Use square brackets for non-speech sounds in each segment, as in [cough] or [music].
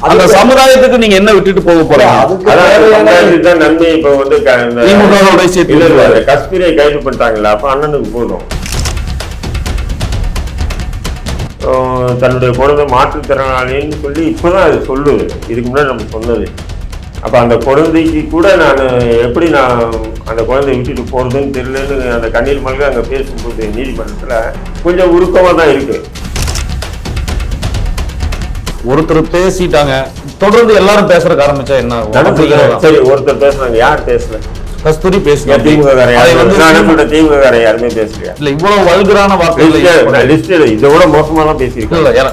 அந்த சமுதாயத்துக்கு நீங்க என்ன விட்டுட்டு போக போறீங்க? நன்மை. இப்ப வந்து க- இந்த- திமுகவோட சேர்த்து இல்ல, இல்ல, விட்டுருவாரு. அந்த கஸ்தூரியை கைது பண்ணிட்டாங்கல்ல அப்ப அண்ணனுக்கு போதும். தன்னுடைய குழந்தை மாற்றுத்திறனாளின்னு சொல்லி இப்பதான் அது சொல்லுது. இதுக்கு முன்னாடி நம்ம சொன்னது. அப்ப அந்த குழந்தைக்கு கூட நான் எப்படி நான் அந்த குழந்தைய விட்டுட்டு போறதுன்னு தெரியலன்னு அந்த கண்ணீர் மல்க அங்க பேசும்போது நீதிமன்றத்துல கொஞ்சம் உருக்கமா தான் இருக்கு. ஒருத்தர் பேசிட்டாங்க. தொடர்ந்து எல்லாரும் பேசுறதுக்கு ஆரம்பிச்சா என்ன ஆகும்? சரி ஒருத்தர் பேசுனாங்க யார் பேசல? கஸ்தூரி பேசுங்க திமுக திமுக யாருமே பேசலையா? இல்ல இவ்வளவு வல்கரான வார்த்தைகள் லிஸ்ட் இதை விட மோசமா தான் பேசியிருக்காங்க.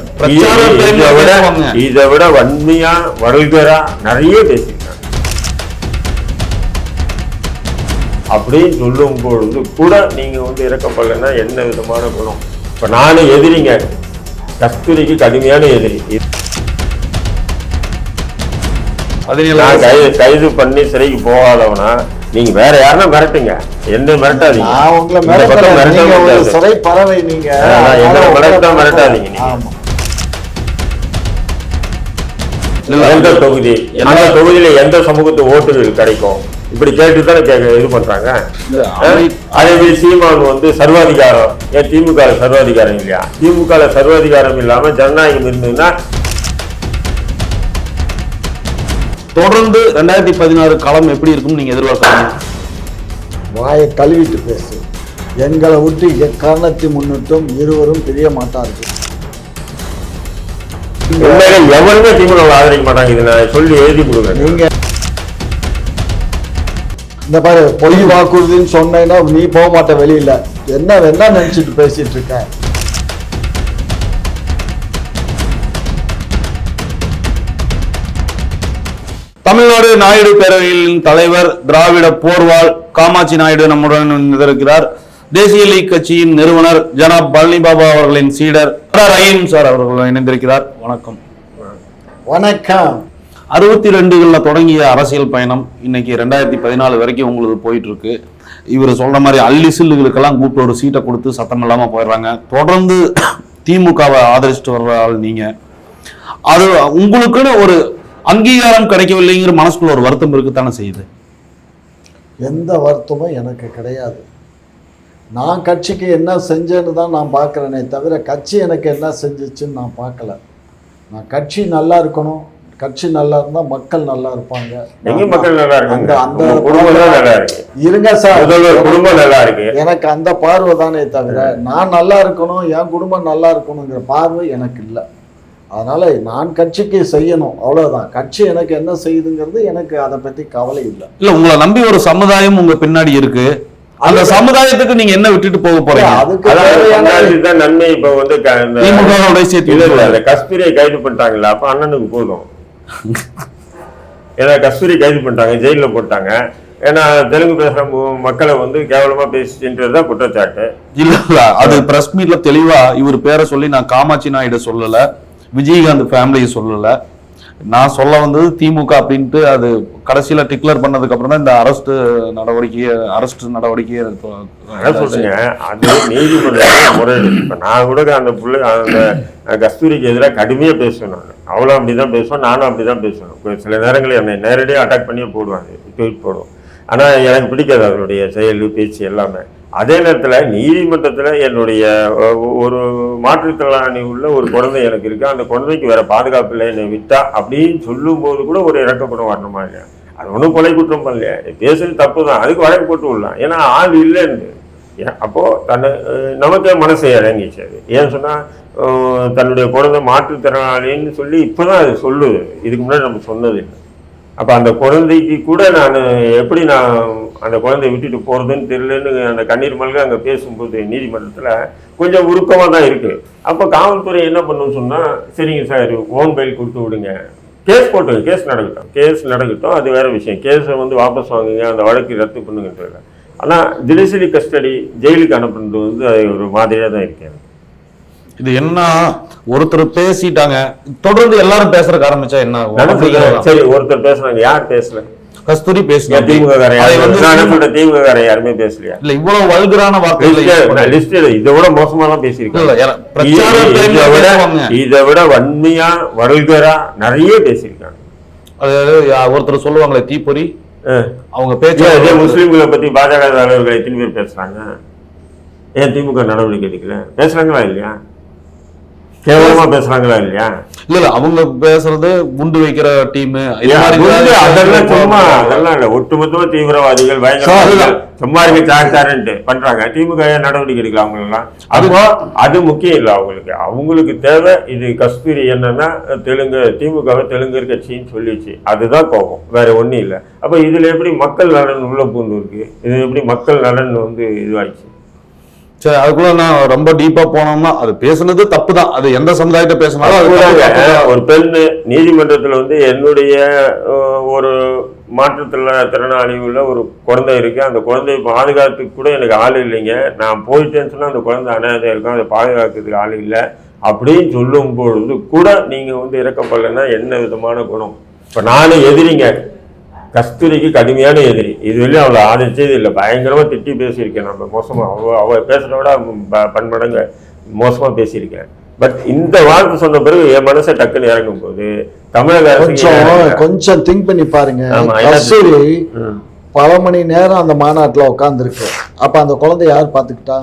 இதை விட வன்மையா வல்கரா நிறைய பேசியிருக்காங்க. அப்படின்னு சொல்லும் பொழுது கூட நீங்க வந்து இறக்கப்படலைன்னா என்ன விதமான குணம்? இப்ப நானும் எதிரிங்க. கஸ்தூரிக்கு கடுமையான எதிரி. நான் கைது கைது பண்ணி சிறைக்கு போகாதவனா நீங்க வேற யாருன்னா மிரட்டுங்க. என்ன மிரட்டாதீங்க. என்ன மிரட்ட மிரட்டாதீங்க. எந்த தொகுதி அந்த தொகுதியில எந்த சமூகத்து ஓட்டுகள் கிடைக்கும்? இப்படி கேட்டு தானே கேட்க இது பண்றாங்க? அதே மாதிரி சீமான் வந்து சர்வாதிகாரம். ஏன் திமுக சர்வாதிகாரம் இல்லையா? திமுக சர்வாதிகாரம் இல்லாம ஜனநாயகம் இருந்ததுன்னா தொடர்ந்து ரெண்டாயிரத்தி பதினாறு களம் எப்படி இருக்கும்னு நீங்க எதிர்பார்க்கறீங்க? வாயை கழுவிட்டு பேசு. எங்களை விட்டு எக்காரணத்தை முன்னிட்டும் இருவரும் பிரிய மாட்டார்கள். எவருமே திமுக ஆதரிக்க மாட்டாங்க. இது நான் சொல்லி எழுதி கொடுக்குறேன். நீங்க இந்த பாரு பொய் வாக்குறுதின்னு சொன்னேன்னா நீ போக மாட்ட வெளியில. என்ன வேணா நினைச்சிட்டு பேசிட்டு இருக்க. தமிழ்நாடு நாயுடு பேரவையின் தலைவர் திராவிட போர்வால் காமாட்சி நாயுடு நம்முடன் இருக்கிறார் தேசிய லீக் கட்சியின் நிறுவனர் ஜனாப் பழனி பாபா அவர்களின் சீடர் ரஹீம் சார் அவர்கள் இணைந்திருக்கிறார். வணக்கம். வணக்கம். அறுபத்தி ரெண்டுகளில் தொடங்கிய அரசியல் பயணம் இன்னைக்கு ரெண்டாயிரத்தி பதினாலு வரைக்கும் உங்களுக்கு போயிட்டுருக்கு. இவர் சொல்கிற மாதிரி அள்ளி சில்லுகளுக்கெல்லாம் கூப்பிட்டு ஒரு சீட்டை கொடுத்து சத்தம் இல்லாமல் போயிடுறாங்க. தொடர்ந்து திமுகவை ஆதரிச்சுட்டு வர்ற ஆள் நீங்கள் அது உங்களுக்குன்னு ஒரு அங்கீகாரம் கிடைக்கவில்லைங்கிற மனசுக்குள்ள ஒரு வருத்தம் இருக்குத்தானே செய்யுது. எந்த வருத்தமும் எனக்கு கிடையாது. நான் கட்சிக்கு என்ன செஞ்சேன்னு தான் நான் பார்க்குறேனே தவிர கட்சி எனக்கு என்ன செஞ்சிச்சுன்னு நான் பார்க்கல. நான் கட்சி நல்லா இருக்கணும் கட்சி நல்லா இருந்தால் மக்கள் நல்லா இருப்பாங்க. எங்க மக்கள் நல்லா இருக்காங்க. அந்த குடும்பம் நல்லா இருக்கு. இருங்க சார். முதல்வர் குடும்பம் நல்லா இருக்கு. எனக்கு அந்த பார்வை தானே தவிர நான் நல்லா இருக்கணும் என் குடும்பம் நல்லா இருக்கணுங்கிற பார்வை எனக்கு இல்லை. அதனால நான் கட்சிக்கு செய்யணும் அவ்வளவுதான். கட்சி எனக்கு என்ன செய்யுதுங்கிறது எனக்கு அதை பத்தி கவலை இல்லை. இல்ல உங்களை நம்பி ஒரு சமுதாயம் உங்க பின்னாடி இருக்கு. அந்த சமுதாயத்துக்கு நீங்க என்ன விட்டுட்டு போக போறீங்க? அதுக்கு நன்மை இப்ப வந்து கஸ்தூரியை கைது பண்ணிட்டாங்கல்ல அப்ப அண்ணனுக்கு போதும். ஏன்னா கஸ்தூரி கைது பண்ணிட்டாங்க ஜெயிலில் போட்டாங்க. ஏன்னா தெலுங்கு பேசுகிற மக்களை வந்து கேவலமா பேசின்றதுதான் குற்றச்சாட்டு. இல்லை இல்லை அது ப்ரெஸ் மீட்ல தெளிவா இவர் பேரை சொல்லி நான் காமாட்சி நாயுடு சொல்லல விஜயகாந்த் ஃபேமிலியை சொல்லல. நான் சொல்ல வந்தது திமுக அப்படின்ட்டு அது கடைசியில் டிக்ளேர் பண்ணதுக்கு அப்புறம் தான் இந்த அரெஸ்ட் நடவடிக்கையை அரெஸ்ட் நடவடிக்கையை சொல்லுங்க அது நீதிமன்ற முறையில் இப்போ நான் கூட அந்த பிள்ளை அந்த கஸ்தூரிக்கு எதிராக கடுமையாக பேசுவேன் நான். அவளும் அப்படிதான் பேசுவேன் நானும் அப்படி தான் பேசுவேன் சில நேரங்களில் என்னை நேரடியாக அட்டாக் பண்ணியே போடுவாங்க. ட்வீட் போடுவோம். ஆனால் எனக்கு பிடிக்காது அவருடைய செயல் பேச்சு எல்லாமே. அதே நேரத்தில் நீதிமன்றத்தில் என்னுடைய ஒரு மாற்றுத்திறனாளி உள்ள ஒரு குழந்தை எனக்கு இருக்குது அந்த குழந்தைக்கு வேறு பாதுகாப்பு இல்லை என்னை விட்டா அப்படின்னு சொல்லும்போது கூட ஒரு இறக்கப்படும் வரணுமா இல்லையா? அது ஒன்றும் கொலை குற்றம் பண்ணலையா? பேசுறது தப்பு தான் அதுக்கு வழக்கு போட்டு விடலாம். ஏன்னா ஆள் இல்லைன்னு. அப்போது தன்னை நமக்கே மனசு இறங்கிச்சு அது. ஏன் சொன்னால் தன்னுடைய குழந்தை மாற்றுத்திறனாளின்னு சொல்லி இப்போ தான் அது சொல்லுது. இதுக்கு முன்னாடி நம்ம சொன்னது இல்லை. அப்போ அந்த குழந்தைக்கு கூட நான் எப்படி நான் அந்த குழந்தைய விட்டுட்டு போகிறதுன்னு தெரியலன்னு அந்த கண்ணீர் மல்க அங்கே பேசும்போது நீதிமன்றத்தில் கொஞ்சம் உருக்கமாக தான் இருக்குது அப்போ காவல்துறை என்ன பண்ணுன்னு சொன்னால் சரிங்க சார் ஓன் பெயில் கொடுத்து விடுங்க. கேஸ் போட்டுங்க கேஸ் நடக்கட்டும். கேஸ் நடக்கட்டும் அது வேறு விஷயம். கேஸை வந்து வாபஸ் வாங்குங்க அந்த வழக்கு ரத்து பண்ணுங்கன்றது ஆனால் ஜுடிஷியரி கஸ்டடி ஜெயிலுக்கு அனுப்புறது வந்து அது ஒரு மாதிரியாக தான் இருக்கேன். இது என்ன? ஒருத்தர் பேசிட்டாங்க. தொடர்ந்து எல்லாரும் பேசுறதுக்கு ஆரம்பிச்சா என்ன ஆகும். சரி ஒருத்தர் பேசுறாங்க. யார் பேசல? கஸ்தூரி பேசினாங்க திமுக திமுக யாருமே பேசலையா? இல்ல இவ்வளவு வல்கரான use லிஸ்ட் இதை விட மோசமா தான் பேசியிருக்காங்க இதை- விட வன்மையா வல்கரா நிறைய பேசியிருக்காங்க. அதாவது ஒருத்தர் சொல்லுவாங்களே தீப்பொறி. அவங்க பேச்சு முஸ்லிம்களை பத்தி பாஜக தலைவர்கள் எத்தனை பேர் பேசுறாங்க? ஏன் திமுக நடவடிக்கை எடுக்கல? பேசுறாங்களா இல்லையா? கேவலமா பேசுறாங்களா இல்லையா? இல்ல இல்ல அவங்க பேசுறது குண்டு வைக்கிற டீம் அதெல்லாம் சும்மா அதெல்லாம் இல்ல. ஒட்டுமொத்தமா தீவிரவாதிகள் பயங்கரவாதிகள் சும்மா இருக்க சார் சாருன்ட்டு பண்றாங்க. திமுக நடவடிக்கை எடுக்கல அவங்களெல்லாம்? அப்போ அது முக்கியம் இல்லை அவங்களுக்கு. அவங்களுக்கு தேவை இது கஸ்தூரி என்னன்னா தெலுங்கு திமுகவை தெலுங்கர் கட்சின்னு சொல்லிச்சு. அதுதான் கோபம். வேற ஒண்ணும் இல்லை. அப்ப இதுல எப்படி மக்கள் நலன் உள்ள பூந்து இருக்கு? இது எப்படி மக்கள் நலன் வந்து இதுவாயிடுச்சு? சரி அதுக்குள்ள நான் ரொம்ப டீப்பா போனோம்னா அது பேசுனது தப்பு தான் அது எந்த சமுதாயத்தை பேசினாலும். ஒரு பெண் நீதிமன்றத்துல வந்து என்னுடைய ஒரு மாற்றுத்திறன திறனாளி உள்ள ஒரு குழந்தை இருக்கு. அந்த குழந்தையை பாதுகாத்துக்கு கூட எனக்கு ஆள் இல்லைங்க. நான் போயிட்டேன்னு சொன்னா அந்த குழந்தை அனாதை இருக்கும். அதை பாதுகாக்கிறதுக்கு ஆள் இல்லை. அப்படின்னு சொல்லும் பொழுது கூட நீங்க வந்து இறக்கப்படலைன்னா என்ன விதமான குணம்? இப்ப நானும் எதிரிங்க. கஸ்தூரிக்கு கடுமையான எதிரி. இது வெளியும் அவளை ஆதரிச்சது இல்லை. பயங்கரமா திட்டி பேசியிருக்கேன் நம்ம. மோசமா. அவ அவ பேசுறத விட பன்மடங்கு மோசமா பேசியிருக்கேன் பட் இந்த வார்த்தை சொன்ன பிறகு என் மனசை டக்குன்னு இறங்கும் போது தமிழக கொஞ்சம். கொஞ்சம் திங்க் பண்ணி பாருங்க. கஸ்தூரி. பல மணி நேரம் அந்த மாநாட்டுல உட்காந்துருக்கு அப்ப அந்த குழந்தை யார் பாத்துக்கிட்டா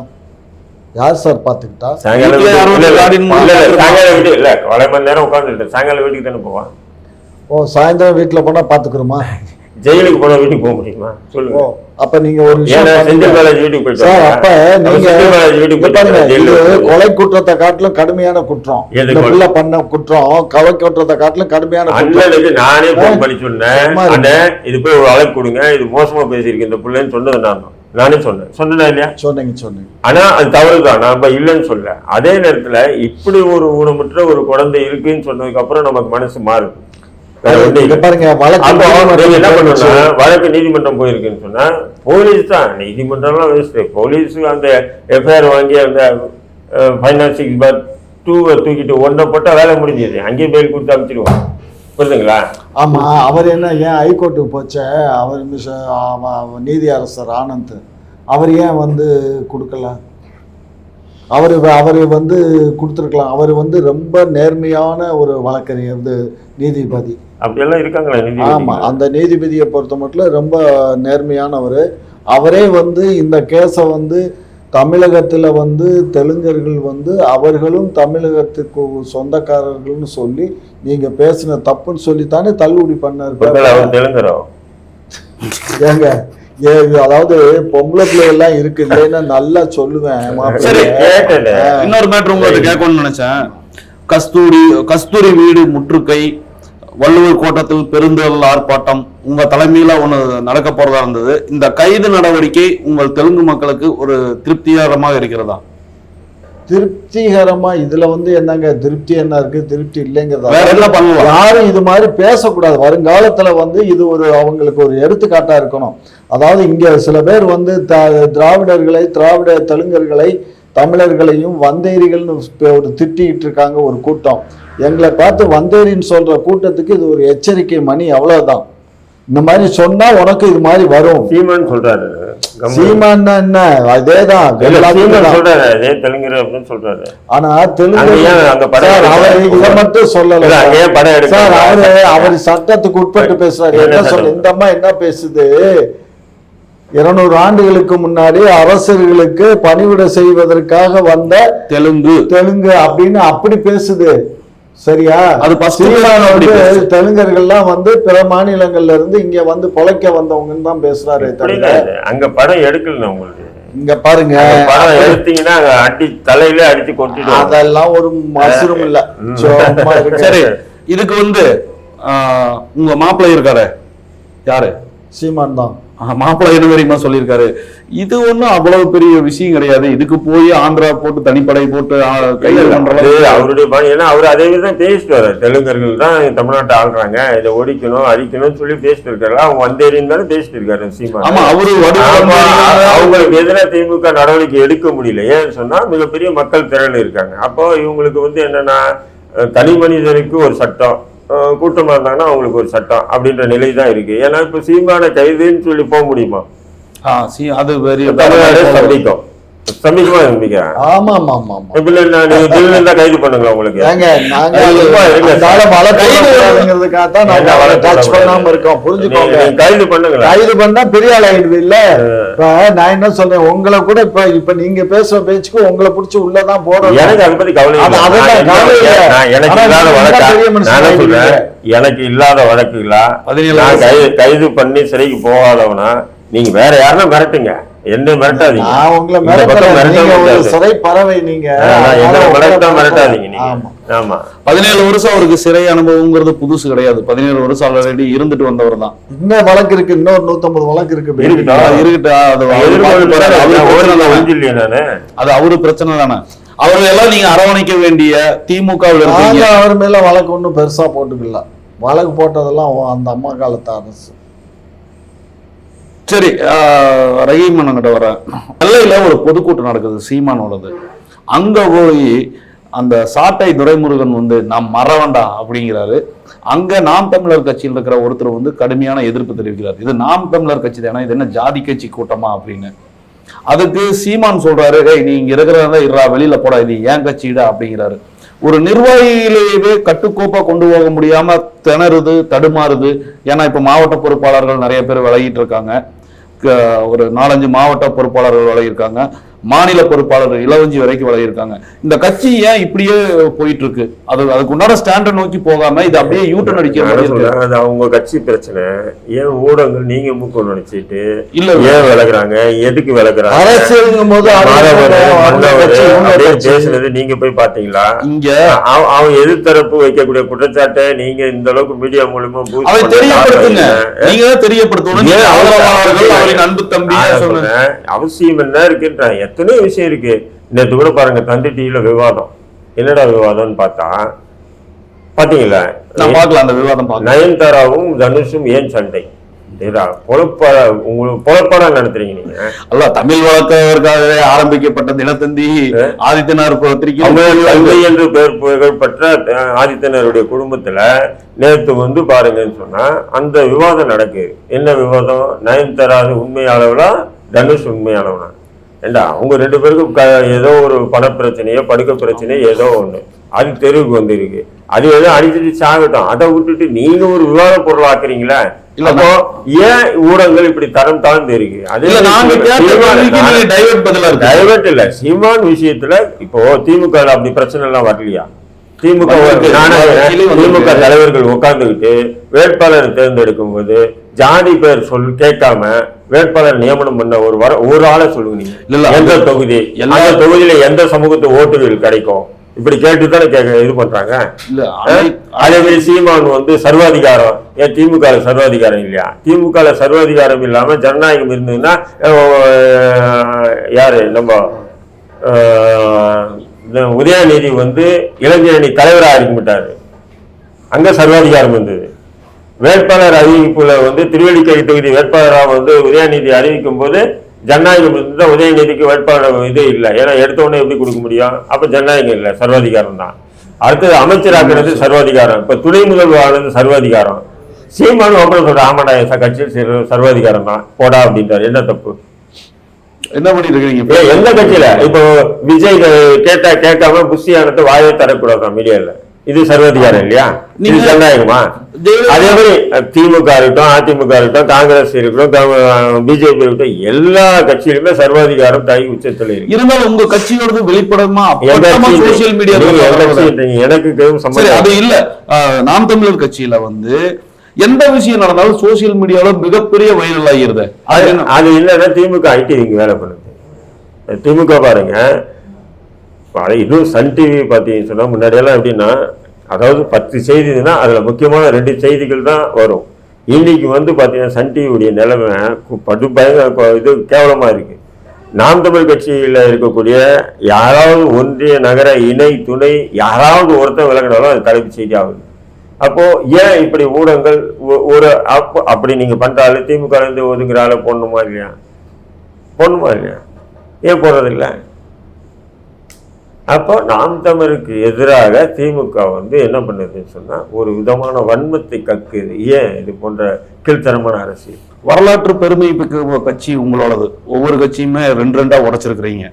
யார் சார் பாத்துக்கிட்டா சாயங்காலம் வீட்டுக்கு- இல்ல, இல்ல, கார்டன் இல்ல, இல்ல, இருப்பாங்க. சாயங்காலம் வீட்டு இல்ல. அரை மணி நேரம் உட்காந்துட்டு சாயங்காலம் வீட்டுக்கு தானே போவான்? ஓ சாயந்தரம் வீட்டுல போனா பாத்துக்கிறோமா ஜெயிலுக்கு போனா வீட்டுக்கு போக முடியுமா? சொல்லுங்க. அப்ப நீங்க ஒரு செந்தில். பாலாஜி வீட்டுக்கு போயிட்டு. அப்ப நீங்க கொலை குற்றத்தை காட்டிலும் கடுமையான குற்றம்? புள்ள பண்ண குற்றம் கொலை குற்றத்தை காட்டிலும் கடுமையான அண்ணனுக்கு நானே. போன் பண்ணி சொன்னேன். அண்ணன் இது போய் ஒரு அழைப்பு கொடுங்க. இது மோசமா பேசியிருக்கு இந்த பிள்ளைன்னு சொன்னது நான் தான். நானே சொன்னேன். சொன்னேனா இல்லையா? சொன்னீங்க சொன்னீங்க. ஆனா அது தவறுதான். நாம இல்லைன்னு சொல்ல அதே நேரத்துல இப்படி ஒரு ஊனமுற்ற ஒரு குழந்தை இருக்குன்னு சொன்னதுக்கு அப்புறம் நமக்கு மனசு மாறுது. வழக்கு நீதிமன்றம் போயிருக்குன்னு சொன்னா போலீஸ் தான். நீதிமன்றம்லாம் வேஸ்ட் போலீஸ் அந்த எஃப்ஐஆர் வாங்கி அந்த ஃபைனான்ஸ் சிக்ஸ் பார் டூவை தூக்கிட்டு ஒன்றை போட்டால் வேலை முடிஞ்சது. அங்கேயே பெயில் கொடுத்து அனுப்பிச்சிடுவோம் புரியுதுங்களா ஆமா அவர் என்ன ஏன் ஹைகோர்ட்டுக்கு போச்ச? அவர் மிஸ் நீதி அரசர் ஆனந்த். அவர் ஏன் வந்து கொடுக்கல? அவர் அவர் வந்து கொடுத்துருக்கலாம். அவர் வந்து ரொம்ப நேர்மையான ஒரு வழக்கறிஞர் வந்து நீதிபதி. அப்படியெல்லாம் இருக்காங்களா ஆமா. நீதிபதி அந்த நீதிபதியை பொறுத்த மட்டும் ரொம்ப நேர்மையானவர். அவரே வந்து இந்த கேஸை வந்து தமிழகத்துல வந்து தெலுங்கர்கள் வந்து அவர்களும் தமிழகத்துக்கு சொந்தக்காரர்கள்னு சொல்லி நீங்க பேசின தப்புன்னு சொல்லித்தானே தள்ளுபடி பண்ணாரு. ஏங்க அதாவது பொம்பளை பிள்ளை எல்லாம் இருக்கு இல்லைன்னா நல்லா சொல்லுவேன். இன்னொரு மேட்ரு உங்களுக்கு கேட்கணும்னு நினைச்சேன். கஸ்தூரி கஸ்தூரி வீடு முற்றுகை வள்ளுவர் கோட்டத்தில் பெருந்தல் ஆர்ப்பாட்டம் உங்க தலைமையில ஒண்ணு நடக்க போறதா இருந்தது. இந்த கைது நடவடிக்கை உங்கள் தெலுங்கு மக்களுக்கு ஒரு திருப்திகரமாக இருக்கிறதா? திருப்திகரமா இதுல வந்து என்னங்க திருப்தி என்ன இருக்கு? திருப்தி இல்லைங்கிறதா யாரும் இது மாதிரி பேசக்கூடாது. வருங்காலத்துல வந்து இது ஒரு அவங்களுக்கு ஒரு எடுத்துக்காட்டா இருக்கணும். அதாவது இங்க சில பேர் வந்து த- திராவிடர்களை திராவிட தெலுங்கர்களை தமிழர்களையும் வந்தேரிகள்னு ஒரு திட்டிட்டு இருக்காங்க ஒரு கூட்டம். எங்களை பார்த்து வந்தேரின்னு சொல்ற கூட்டத்துக்கு இது ஒரு எச்சரிக்கை மணி அவ்வளவுதான். இந்த மாதிரி சொன்னா உனக்கு இது மாதிரி வரும். சீமான் சொல்றாரு. சீமான்னா என்ன? சீமான் தான். சொல்றாரு. அதே தெலுங்கர் அப்படின்னு சொல்றாரு. ஆனா தெலுங்கு அங்க படம் அவர்? இதை மட்டும் சொல்லல. ஏன் படம்? சார் அவரு அவர் சட்டத்துக்கு உட்பட்டு பேசுறாரு. என்ன சொல்ல? இந்த அம்மா என்ன பேசுது? இருநூறு ஆண்டுகளுக்கு முன்னாடி அரசர்களுக்கு பணிவிட செய்வதற்காக வந்த தெலுங்கு. தெலுங்கு அப்படின்னு அப்படி பேசுது. சரியா? அது. தெலுங்கர்கள்லாம் வந்து பிற மாநிலங்கள்ல இருந்து இங்க வந்து பொழைக்க வந்தவங்கன்னு தான் பேசுறாரு அங்க படம் எடுக்கல உங்களுக்கு. இங்க பாருங்க. படம் எடுத்தீங்கன்னா அடி தலையில அடிச்சு கொட்டிடுவாங்க. அதெல்லாம் ஒரு மசரும் இல்ல. [laughs] சரி இதுக்கு வந்து ஆஹ், உங்க மாப்பிள்ளை இருக்காரு? யாரு? சீமான் தான். மாப்பிள்ளை என்ன தெரியுமா சொல்லியிருக்காரு? இது ஒண்ணும் அவ்வளவு பெரிய விஷயம் கிடையாது. இதுக்கு போய் ஆந்திரா போட்டு தனிப்படை போட்டு அளவுக்கு அவருடைய ஏன்னா அவர் அதே தான் பேசிட்டு தெலுங்கர்கள் தான் தமிழ்நாட்டை ஆள்றாங்க. இதை ஒழிக்கணும் அழிக்கணும்னு சொல்லி பேசிட்டு இருக்காரு. அவங்க வந்தேரின்னு தானே பேசிட்டு இருக்காரு சீமான். ஆமா அவரு அவங்களுக்கு எதிராக திமுக நடவடிக்கை எடுக்க முடியல. ஏன்னு சொன்னா மிகப்பெரிய மக்கள் திரள் இருக்காங்க. அப்போ இவங்களுக்கு வந்து என்னன்னா தனி மனிதனுக்கு ஒரு சட்டம். அஹ், கூட்டமா இருந்தாங்கன்னா அவங்களுக்கு ஒரு சட்டம் அப்படின்ற நிலை தான் இருக்கு. ஏன்னா இப்ப சீமான கைதுன்னு சொல்லி போக முடியுமா? ஆ, சி அது பெரிய தமிழ்நாடு ஸ்தம்பிக்கும் ஸ்தம்பிக்குமா நம்பிக்கை ஆமா ஆமா ஆமா ஆமா இப்ப நீங்க [laughs] திடீர்னு இருந்தா கைது பண்ணுங்களா உங்களுக்கு. ஏங்க நாங்க டச்? பண்ணாம இருக்கோம் புரிஞ்சுக்கோங்க. கைது பண்ணுங்களா கைது பண்ணா பெரிய ஆள் ஆயிடுது இல்ல? நான் என்ன சொல்றேன் உங்களை கூட இப்ப இப்ப நீங்க பேசுற பேச்சுக்கு உங்களை புடிச்சு உள்ளதான் போடணும். எனக்கு அதை பத்தி கவலை எனக்கு இல்லாத வழக்குகளா பதினேழு நான் கைது கைது பண்ணி சிறைக்கு போகாதவனா நீங்க வேற யாருன்னா மிரட்டுங்க. என்ன மிரட்டாதீங்க. நான் உங்களை. சிறை பறவை நீங்க. மிரட்டாதீங்க ஆமா. பதினேழு வருஷம் அவருக்கு சிறை அனுபவங்கிறது புதுசு கிடையாது. பதினேழு வருஷம் ஆல்ரெடி இருந்துட்டு வந்தவர் தான். இன்னும் வழக்கு இருக்கு இன்னொரு நூத்தம்பது வழக்கு இருக்கு. இருக்கட்டா அது அவர் பிரச்சனை தானே. ஒழிஞ்சில்லையே நானு. அது அவரு பிரச்சனை தானே. அவரை எல்லாம் நீங்க அரவணைக்க வேண்டிய திமுகவில் நாங்க இருக்கீங்க அவர் மேல வழக்கு ஒன்றும் பெருசா போட்டுக்கல வழக்கு போட்டதெல்லாம் அந்த அம்மா காலத்து அரசு. சரி ஆஹ், ரஹீம் வரேன். நெல்லையில் ஒரு பொதுக்கூட்டம் நடக்குது சீமானோடது. அங்கே போய் அந்த சாட்டை துரைமுருகன் வந்து நாம் மறவண்டா அப்படிங்கிறாரு. அங்கே நாம் தமிழர் கட்சியில் இருக்கிற ஒருத்தர் வந்து கடுமையான எதிர்ப்பு தெரிவிக்கிறார். இது நாம் தமிழர் கட்சி தானே இது என்ன ஜாதி கட்சி கூட்டமா அப்படின்னு. அதுக்கு சீமான் சொல்றாரு "ஏய் நீ இங்க இருக்கிறதா இருறா வெளியில போடா இது ஏன் கட்சிடா? அப்படிங்கிறாரு. ஒரு நிர்வாகியிலேயே கட்டுக்கோப்பா கொண்டு போக முடியாம திணறுது தடுமாறுது. ஏன்னா இப்ப மாவட்ட பொறுப்பாளர்கள் நிறைய பேர் விலகிட்டு இருக்காங்க. ஒரு நாலஞ்சு மாவட்ட பொறுப்பாளர்கள் இருக்காங்க. மாநில பொறுப்பாளர்கள் இளவஞ்சி வரைக்கும் விலகியிருக்காங்க இந்த கட்சி ஏன் இப்படியே போயிட்டு இருக்கு அது அதுக்கு உண்டான ஸ்டாண்டர்ட் நோக்கி போகாம இது அப்படியே யூட்டன் அடிக்கிற அது அவங்க கட்சி பிரச்சனை. ஏன் ஊடகங்கள் நீங்க மூக்க நினைச்சிட்டு இல்ல ஏன் விளக்குறாங்க எதுக்கு விளக்குறாங்க அரசியல்ங்கும் போது. பேசுனது நீங்க போய் பாத்தீங்களா இங்க அவ- அவன் எதிர்த்தரப்பு வைக்கக்கூடிய குற்றச்சாட்டை நீங்க இந்த அளவுக்கு மீடியா மூலமா தெரியப்படுத்துங்க? நீங்க தெரியப்படுத்தணும் அவசியம்? என்ன இருக்குன்ற எத்தனையோ விஷயம் இருக்கு. நேற்று கூட பாருங்க தந்தி டிவில விவாதம். என்னடா விவாதம்னு பார்த்தா பாத்தீங்களா? நான் பார்க்கலாம் அந்த விவாதம் நயன்தாராவும் தனுஷும் ஏன் சண்டை? பொழப்பாடா நடத்துறீங்க நீங்க. அல்ல தமிழ் வழக்கத்திற்காகவே ஆரம்பிக்கப்பட்ட தினத்தந்தி அவங்க பத்திரிகை தந்தை என்று பெயர் புகழ்பெற்ற ஆதித்தனருடைய குடும்பத்துல நேத்து வந்து பாருங்கன்னு சொன்னா அந்த விவாதம் நடக்குது. என்ன விவாதம்? நயன்தாரா உண்மையாளவளா தனுஷ் உண்மையாளவனா ஏண்டா அவங்க ரெண்டு பேருக்கும் க- ஏதோ ஒரு பண பிரச்சனையோ படுக்க பிரச்சனையோ ஏதோ ஒண்ணு. அது தெருவுக்கு வந்திருக்கு. அது ஏதோ அடிச்சுட்டு சாகட்டும். அதை விட்டுட்டு நீங்க ஒரு விவாத பொருள் ஆக்குறீங்களா அப்போ ஏன் ஊடகங்கள் இப்படி தரம் தாழ்ந்து இருக்கு? அதே டைவர்ட் இல்ல. சீமான் விஷயத்துல இப்போ திமுக அப்படி பிரச்சனை எல்லாம் வரலையா? திமுக. திமுக தலைவர்கள் உட்கார்ந்துகிட்டு வேட்பாளர் தேர்ந்தெடுக்கும் போது ஜாதி பேர் சொல் கேட்காம வேட்பாளர் நியமனம் பண்ண ஒரு வர ஒரு ஆளை சொல்லுங்க நீங்க. இல்ல, எந்த தொகுதி? எல்லா- தொகுதியில எந்த சமூகத்து ஓட்டுகள் கிடைக்கும்? இப்படி கேட்டு தானே கேட்க இது பண்றாங்க? அதே மாதிரி சீமான் வந்து சர்வாதிகாரம். ஏன் திமுக சர்வாதிகாரம் இல்லையா? திமுக சர்வாதிகாரம் இல்லாம ஜனநாயகம் இருந்ததுன்னா யாரு நம்ம உதயநிதி வந்து இளைஞரணி தலைவராக இருக்க மாட்டாரு அங்க சர்வாதிகாரம் இருந்தது வேட்பாளர் அறிவிப்புல வந்து திருவள்ளிக்கை தொகுதி வேட்பாளராக வந்து உதயநிதி அறிவிக்கும் போது ஜனநாயகம் இருந்தா உதயநிதிக்கு வேட்பாளர் இது இல்லை. ஏன்னா எடுத்த உடனே எப்படி கொடுக்க முடியும்? அப்ப ஜனநாயகம் இல்லை. சர்வாதிகாரம் தான். அடுத்தது அமைச்சராக்குறது சர்வாதிகாரம். இப்ப துணை முதல்வரானது சர்வாதிகாரம். சீமானு அப்புறம் சொல்ற ஆமாடா என் கட்சியில் சர்வ- சர்வாதிகாரம் தான். போடா அப்படின்றாரு. என்ன தப்பு? என்ன பண்ணிட்டு இருக்கீங்க எந்த கட்சியில? இப்போ விஜய் கேட்டா கேட்காம புஷியானத்தை வாயை தரக்கூடாதான் மீடியால. இது சர்வாதிகாரம் இல்லையா இது நீங்க- ஜனநாயகமா? அதே மாதிரி திமுக இருக்கட்டும் அதிமுக இருக்கட்டும் காங்கிரஸ் இருக்கட்டும் பிஜேபி இருக்கட்டும் எல்லா கட்சியிலுமே சர்வாதிகாரம் தாய் உச்சத்துல இருக்கு. இருந்தாலும் உங்க கட்சியோடது வெளிப்படமா? சோசியல் மீடியா நீங்க எனக்கு அது இல்ல. நாம் தமிழர் கட்சியில வந்து எந்த விஷயம் நடந்தாலும் சோசியல் மீடியால மிகப்பெரிய வைரல் ஆகிருது. அது இல்லைன்னா திமுக ஐடி இங்க வேலை பண்ணுது. திமுக பாருங்க பழைய இன்னும் சன் டிவி பார்த்தீங்கன்னு சொன்னால் முன்னாடியெல்லாம் எப்படின்னா அதாவது பத்து செய்தினா அதில் முக்கியமான ரெண்டு செய்திகள் தான் வரும். இன்றைக்கி வந்து பார்த்தீங்கன்னா சன் டிவியுடைய நிலைமை படு பயங்கர இது கேவலமாக இருக்குது நாம் தமிழ் கட்சியில் இருக்கக்கூடிய யாராவது ஒன்றிய நகர இணை துணை யாராவது ஒருத்தன் விளக்கினாலும் அது தலைப்பு செய்தி ஆகுது அப்போது ஏன் இப்படி ஊடகங்கள் ஒரு அப்போ அப்படி நீங்கள் பண்றாரு திமுக இருந்து ஒதுங்குற ஆளை போடணுமா இல்லையா? போடணுமா இல்லையா? ஏன் போடுறதில்லை? அப்போ நாம் தமிழுக்கு எதிராக திமுக வந்து என்ன பண்ணுதுன்னு சொன்னா ஒரு விதமான வன்மத்தை கக்குது. ஏன் இது போன்ற கீழ்த்தரமான அரசியல்? வரலாற்று பெருமை கட்சி உங்களோடது. ஒவ்வொரு கட்சியுமே ரெண்டு ரெண்டா உடைச்சிருக்கிறீங்க.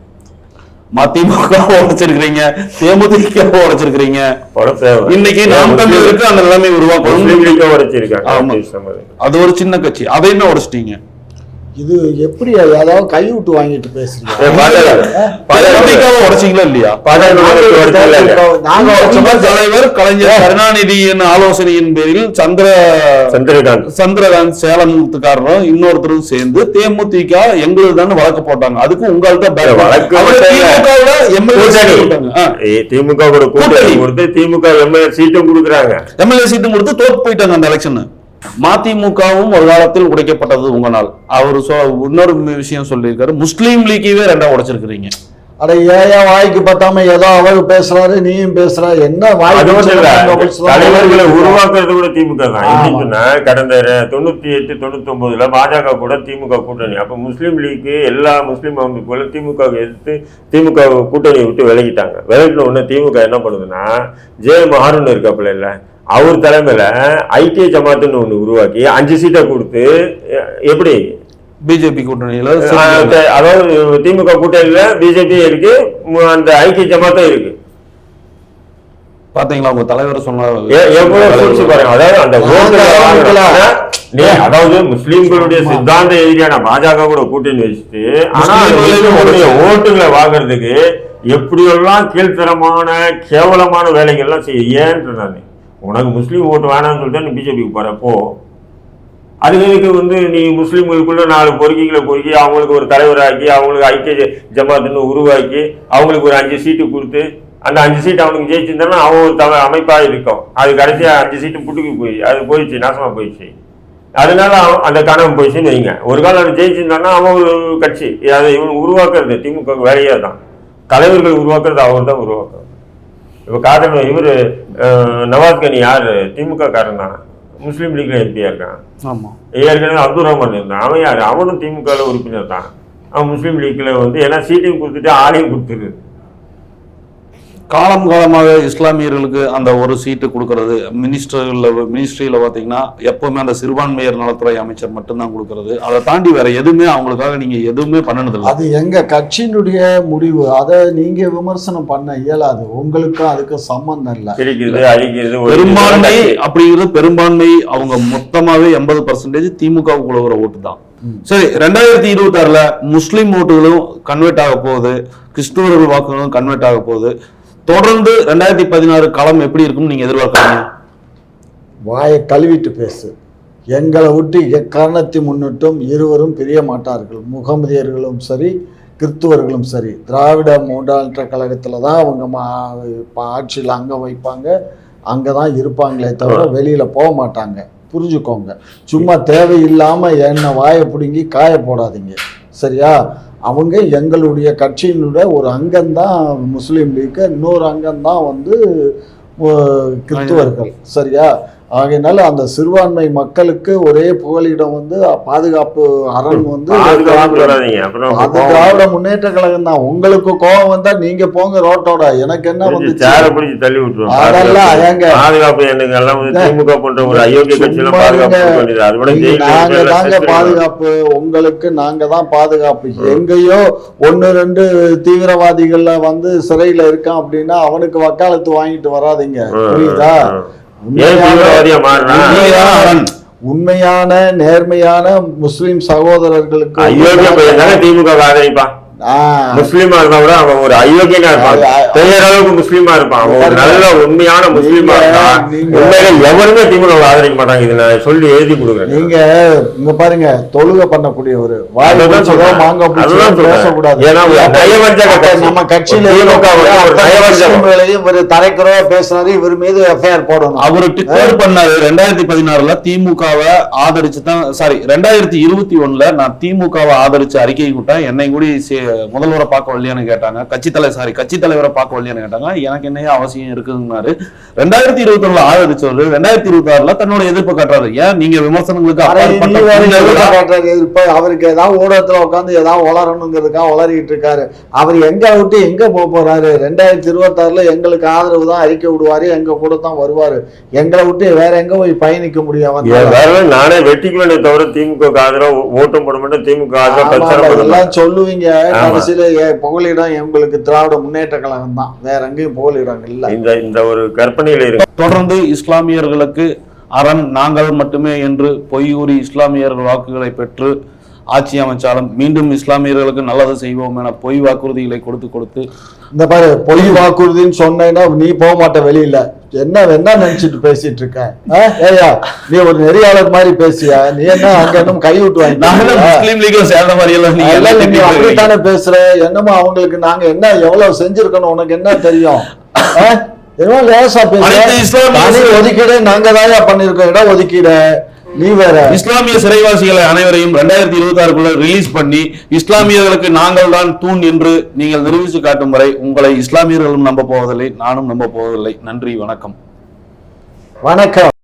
மதிமுக உடைச்சிருக்கிறீங்க தேமுதிக உடைச்சிருக்கிறீங்க. இன்னைக்கு நாம் தமிழருக்கு அந்த நிலைமை உருவாக்கணும். உடைச்சிருக்காங்க. அது ஒரு சின்ன கட்சி. அதையுமே உடைச்சிட்டீங்க. இது எப்படி ஏதாவது கை விட்டு வாங்கிட்டு பேசுறீங்க? உடைச்சிங்களா இல்லையா? தலைவர் கலைஞர் கருணாநிதியின் ஆலோசனையின் பேரில் சந்திர சந்திரகாந்த். சந்திரகாந்த் சேலத்துக்காரரும் இன்னொருத்தரும் சேர்ந்து தேமுதிக எங்களுக்கு தான் வழக்கு போட்டாங்க. அதுக்கு உங்கள்ட்ட திமுக கூட கூட்டணி. கொடுத்து திமுக எம்எல்ஏ சீட்டும் கொடுக்குறாங்க. எம்எல்ஏ சீட்டு கொடுத்து தோத்து போயிட்டாங்க அந்த எலெக்ஷன் மதிமுகவும் ஒரு காலத்தில் உடைக்கப்பட்டது உங்களால் அவர் இன்னொரு விஷயம் சொல்லியிருக்காரு. முஸ்லீம் லீக்கையே ரெண்டா உடைச்சிருக்கிறீங்க. அட ஏன் வாய்க்கு பத்தாம ஏதோ அவர் பேசுறாரு நீயும் பேசுற. என்ன? தலைவர்களை உருவாக்குறது கூட திமுக தான். கடந்த தொண்ணூத்தி எட்டு தொண்ணூத்தி ஒன்பதுல பாஜக கூட திமுக கூட்டணி. அப்ப முஸ்லீம் லீக் எல்லா முஸ்லீம் அமைப்புகளும் திமுக எதிர்த்து திமுக கூட்டணியை விட்டு விலகிட்டாங்க. விலகின உடனே திமுக என்ன பண்ணுதுன்னா ஜே மஹாருன் இருக்காப்புல இல்ல அவர் தலைமையில ஐக்கிய ஜமாத்துன்னு ஒண்ணு உருவாக்கி அஞ்சு சீட்டை கொடுத்து எப்படி? பிஜேபி கூட்டணியில அதாவது திமுக கூட்டணியில பிஜேபி இருக்கு அந்த ஐக்கிய ஜமாத்தும் இருக்கு. பாத்தீங்களா உங்க தலைவர் சொன்ன எ- எவ்வளவு சூழ்ச்சி பாருங்க. அதாவது அந்த அதாவது முஸ்லிம்களுடைய சித்தாந்த எதிரியான பாஜக கூட கூட்டணி வச்சுட்டு ஆனா ஓட்டுகளை வாங்குறதுக்கு எப்படியெல்லாம் கீழ்த்தரமான கேவலமான வேலைகள்லாம் செய்ய ஏன்ற நான் உனக்கு முஸ்லீம் ஓட்டு வேணாம்னு சொல்லிட்டு நீ பிஜேபிக்கு போற அதுகளுக்கு வந்து நீ முஸ்லீம்களுக்குள்ள நாலு பொறுக்கிகளை பொறுக்கி அவங்களுக்கு ஒரு தலைவராக்கி அவங்களுக்கு ஐக்கிய ஜமாத்துன்னு உருவாக்கி அவங்களுக்கு ஒரு அஞ்சு சீட்டு கொடுத்து அந்த அஞ்சு சீட் அவனுக்கு ஜெயிச்சிருந்தாலும் அவன் ஒரு தவ அமைப்பாக இருக்கும். அது கடைசியாக அஞ்சு சீட்டு புட்டுக்கு போய் அது போயிடுச்சு நாசமாக போயிடுச்சு. அதனால அவன் அந்த கனவு போயிடுச்சுன்னு வைங்க. ஒரு காலம் அவன் ஜெயிச்சிருந்தானா அவன் ஒரு கட்சி. அதை இவன் உருவாக்குறது திமுக வேலையே தான் தலைவர்கள் உருவாக்குறது அவர் தான் உருவாக்குறது இப்போ காதல் இவர் நவாஸ் கனி யார்? திமுக காரன் தான். முஸ்லீம் லீக்ல எம்பியா இருக்கான். ஏற்கனவே அப்துல் ரஹ்மான் இருந்தான். அவன் யார்? அவனும் திமுக உறுப்பினர் தான். அவன் முஸ்லீம் லீக்ல வந்து ஏன்னா சீட்டையும் கொடுத்துட்டு ஆளையும் கொடுத்துரு காலம் காலமாக இஸ்லாமியர்களுக்கு அந்த ஒரு சீட்டு கொடுக்கறது. மினிஸ்டர்ல மினிஸ்ட்ரியில பாத்தீங்கன்னா எப்பவுமே அந்த சிறுபான்மையர் நலத்துறை அமைச்சர் மட்டும்தான் கொடுக்கறது. அதை தாண்டி வேற எதுவுமே அவங்களுக்காக நீங்க எதுவுமே பண்ணனதில்லை. அது எங்க கட்சியினுடைய முடிவு. அதை நீங்க விமர்சனம் பண்ண இயலாது. உங்களுக்கும் அதுக்கும் சம்பந்தம் இல்லை. பிரிக்கிறது அழிக்கிறது. பெரும்பான்மை அப்படிங்கிறது பெரும்பான்மை அவங்க மொத்தமாவே எண்பது பர்சன்டேஜ் திமுகவுக்குள்ள வர ஓட்டு தான். சரி ரெண்டாயிரத்தி இருபத்தி ஆறுல முஸ்லிம் ஓட்டுகளும் கன்வெர்ட் ஆக போகுது. கிறிஸ்துவர்கள் வாக்குகளும் கன்வெர்ட் ஆக போகுது. தொடர்ந்து ரெண்டாயிரத்தி பதினாறு களம் எப்படி இருக்கும்னு நீங்க எதிர்பார்க்கறீங்க? வாயை கழுவிட்டு பேசு. எங்களை விட்டு எக்காரணத்தை முன்னிட்டும் இருவரும் பிரிய மாட்டார்கள். முகமதியர்களும் சரி கிறிஸ்துவர்களும் சரி. திராவிட மூன்றாற்ற கழகத்தில் தான் அவங்க மா ஆட்சியில் அங்கே வைப்பாங்க அங்கே தான் இருப்பாங்களே தவிர வெளியில் போக மாட்டாங்க. புரிஞ்சுக்கோங்க. சும்மா தேவையில்லாமல் என்ன வாயை பிடுங்கி காய போடாதீங்க. சரியா? அவங்க எங்களுடைய கட்சியினுடைய ஒரு அங்கம்தான் முஸ்லீம் லீக்கு இன்னொரு அங்கம்தான் வந்து கிறிஸ்துவர்கள். சரியா? ஆகையினால அந்த சிறுபான்மை மக்களுக்கு ஒரே புகலிடம் வந்து பாதுகாப்பு அரண் வந்து அது திராவிட முன்னேற்ற கழகம் தான். உங்களுக்கு கோபம் வந்தா நீங்க போங்க ரோட்டோட. எனக்கு என்ன வந்து சேர பிடிச்சி தள்ளி விட்டுருவோம். அதெல்லாம் ஏங்க. பாதுகாப்பு எனக்கு எல்லாம் வந்து திமுக போன்ற ஒரு அயோக்கிய கட்சியில பாதுகாப்பு நீங்க தாங்க. பாதுகாப்பு. உங்களுக்கு நாங்க தான் பாதுகாப்பு. எங்கேயோ ஒன்னு ரெண்டு தீவிரவாதிகள்ல வந்து சிறையில இருக்கான் அப்படின்னா அவனுக்கு வக்காலத்து வாங்கிட்டு வராதீங்க. புரியுதா? உண்மையான நேர்மையான முஸ்லிம் சகோதரர்களுக்கு திமுக ஆதரிப்பான் ஆ, முஸ்லீமா இருந்தா கூட அவன் ஒரு அயோக்கியனா இருப்பான். பெரிய அளவுக்கு முஸ்லீமா இருப்பான். அவன் ஒரு நல்ல உண்மையான முஸ்லீமா நீங்க- உண்மையில எவருமே திமுக ஆதரிக்க மாட்டாங்க. இது நான் சொல்லி எழுதி கொடுக்குறேன் நீங்க இங்க பாருங்க தொழுகை ஏன்னா ஒரு. நம்ம கட்சியில இவர் தரைக்குறவா பேசுறாரு இவர் மீது எஃப்ஐஆர் போடணும். அவர் டிக்ளேர் பண்ணாரு. ரெண்டாயிரத்தி பதினாறுல திமுகவை ஆதரிச்சு தான் சாரி ரெண்டாயிரத்தி இருபத்தி ஒண்ணுல நான் திமுகவை ஆதரிச்சு அறிக்கை விட்டேன் என்னை கூடி முதல்வரை பார்க்க வரலையான்னு கேட்டாங்க. கட்சி தலை சாரி கட்சி தலைவரை பார்க்க வரலையான்னு கேட்டாங்க. எனக்கு என்னையா அவசியம் இருக்குதுன்னாரு ரெண்டாயிரத்தி இருபத்தி ஒண்ணுல ஆதரிச்சவர் ரெண்டாயிரத்தி இருபத்தி ஆறுல தன்னோட எதிர்ப்பு காட்டுறாரு. ஏன்? நீங்க விமர்சனங்களுக்கு அவருக்கு ஏதாவது ஊடகத்துல உட்காந்து ஏதாவது வளரணுங்கிறதுக்காக வளரிட்டு இருக்காரு. அவர் எங்க விட்டு எங்க போக போறாரு? ரெண்டாயிரத்தி இருபத்தாறுல எங்களுக்கு ஆதரவு தான் அறிக்கை விடுவாரு எங்க கூட தான் வருவாரு. எங்களை விட்டு வேற எங்க போய் பயணிக்க முடியும் நானே வெட்டிக்குவேனே தவிர திமுக ஆதரவு ஓட்டும் போட மாட்டேன் திமுக ஆதரவு சொல்லுவீங்க. ஏ- புகலிடம் எங்களுக்கு திராவிட முன்னேற்ற கழகம் தான். வேற எங்கேயும் புகலிடம் இல்ல. இந்த இந்த ஒரு கற்பனையில இருக்கு தொடர்ந்து இஸ்லாமியர்களுக்கு அரண் நாங்கள் மட்டுமே என்று பொய் கூறி இஸ்லாமியர்கள் வாக்குகளை பெற்று ஆட்சி அமைச்சாலும் மீண்டும் இஸ்லாமியர்களுக்கு நல்லது செய்வோம் என பொய் வாக்குறுதிகளை கொடுத்து கொடுத்து இந்த பாரு பொய் வாக்குறுதின்னு சொன்னேன்னா நீ போக மாட்ட வெளியில. என்ன என்ன நினைச்சிட்டு பேசிட்டு இருக்க. ஆ? ஏய்யா நீ ஒரு நெறியாளர் மாதிரி பேசியா நீ என்ன அங்க இன்னும் கை விட்டு வாங்கி சேர்ந்த மாதிரி எல்லாம் நீ. அப்படித்தானே பேசுற? என்னமோ அவங்களுக்கு நாங்க என்ன எவ்வளவு செஞ்சிருக்கணும்? உனக்கு என்ன தெரியும்? லேசா ஒதுக்கீடு நாங்க தான் பண்ணிருக்கோம் இடம் ஒதுக்கீடு. இஸ்லாமிய சிறைவாசிகளை அனைவரையும் ரெண்டாயிரத்தி இருபத்தி ஆறுக்குள்ள ரிலீஸ் பண்ணி இஸ்லாமியர்களுக்கு நாங்கள் தான் தூண் என்று நீங்கள் நிரூபித்து காட்டும் வரை உங்களை இஸ்லாமியர்களும் நம்ப போவதில்லை நானும் நம்ப போவதில்லை. நன்றி வணக்கம். வணக்கம்.